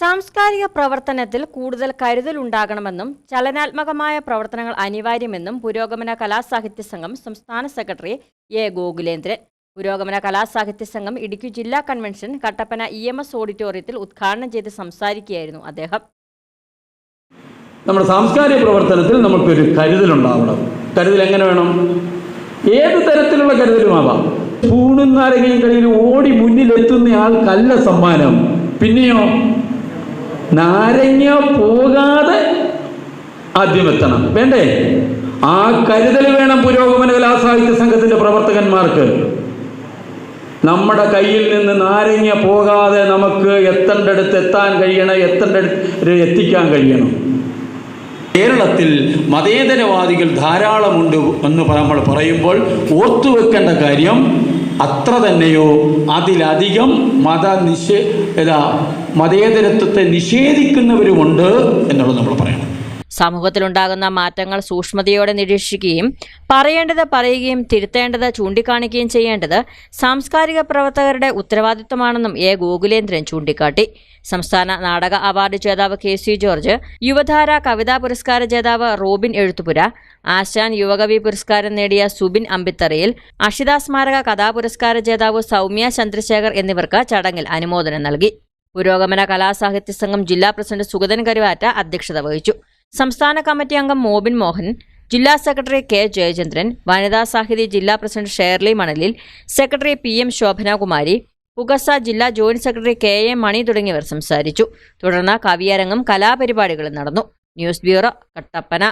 സാംസ്കാരിക പ്രവർത്തനത്തിൽ കൂടുതൽ കരുതലുണ്ടാകണമെന്നും ചലനാത്മകമായ പ്രവർത്തനങ്ങൾ അനിവാര്യമെന്നും പുരോഗമന കലാസാഹിത്യ സംഘം സംസ്ഥാന സെക്രട്ടറി എ ഗോകുലേന്ദ്രൻ. പുരോഗമന കലാസാഹിത്യ സംഘം ഇടുക്കി ജില്ലാ convention Kattappana E M S ഓഡിറ്റോറിയത്തിൽ ഉദ്ഘാടനം ചെയ്ത് സംസാരിക്കുകയായിരുന്നു അദ്ദേഹം. നമ്മുടെ സാംസ്കാരിക പ്രവർത്തനത്തിൽ നമുക്കൊരു കരുതലുണ്ടാവണം. കരുതൽ എങ്ങനെ വേണം? ഏത് തരത്തിലുള്ള കരുതലുമാവാം? സ്പൂണും നാരങ്ങയും കയ്യിൽ ഓടി മുന്നിലെത്തുന്ന ആൾക്കല്ല സമ്മാനം. പിന്നെയോ നാരങ്ങ പോകാതെ ആദ്യം എത്തണം വേണ്ടേ? ആ കരുതൽ വേണം പുരോഗമന കലാസാഹിത്യ സംഘത്തിന്റെ പ്രവർത്തകന്മാർക്ക്. നമ്മുടെ കയ്യിൽ നിന്ന് നാരങ്ങ പോകാതെ നമുക്ക് എത്തേണ്ടടുത്ത് എത്താൻ കഴിയണം എത്തേണ്ടടുത്ത് എത്തിക്കാൻ കഴിയണം. കേരളത്തിൽ മതേതരവാദികൾ ധാരാളമുണ്ട് എന്ന് നമ്മൾ പറയുമ്പോൾ ഓർത്തുവെക്കേണ്ട കാര്യം അത്ര തന്നെയോ? അതിലധികം മത നിഷേ ഏതാ മതേതരത്വത്തെ നിഷേധിക്കുന്നവരുമുണ്ട് എന്നുള്ളത് നമ്മൾ പറയണം. സമൂഹത്തിലുണ്ടാകുന്ന മാറ്റങ്ങൾ സൂക്ഷ്മതയോടെ നിരീക്ഷിക്കുകയും പറയേണ്ടത് പറയുകയും തിരുത്തേണ്ടത് ചൂണ്ടിക്കാണിക്കുകയും ചെയ്യേണ്ടത് സാംസ്കാരിക പ്രവർത്തകരുടെ ഉത്തരവാദിത്തമാണെന്നും എ ഗോകുലേന്ദ്രൻ ചൂണ്ടിക്കാട്ടി. സംസ്ഥാന നാടക അവാർഡ് ജേതാവ് കെ സി ജോർജ് യുവധാര കവിതാ പുരസ്കാര ജേതാവ് റോബിൻ എഴുത്തുപുര ആശാൻ യുവകവി പുരസ്കാരം നേടിയ സുബിൻ അമ്പിത്തറയിൽ അഷിത സ്മാരക കഥാപുരസ്കാര ജേതാവ് സൗമ്യ ചന്ദ്രശേഖർ എന്നിവർക്ക് ചടങ്ങിൽ അനുമോദനം നൽകി. പുരോഗമന കലാസാഹിത്യ സംഘം ജില്ലാ പ്രസിഡന്റ് സുഗതൻ കരുവാറ്റ അധ്യക്ഷത വഹിച്ചു. സംസ്ഥാന കമ്മിറ്റി അംഗം മോബിൻ മോഹൻ ജില്ലാ സെക്രട്ടറി കെ ജയചന്ദ്രൻ വനിതാ സാഹിതി ജില്ലാ president Shirley Manalil secretary P M Shobhanakumari Pukasa ജില്ലാ joint secretary K A Mani തുടങ്ങിയവർ സംസാരിച്ചു. തുടർന്ന് കവിയരങ്ങും കലാപരിപാടികളും നടന്നു. News bureau Kattappana.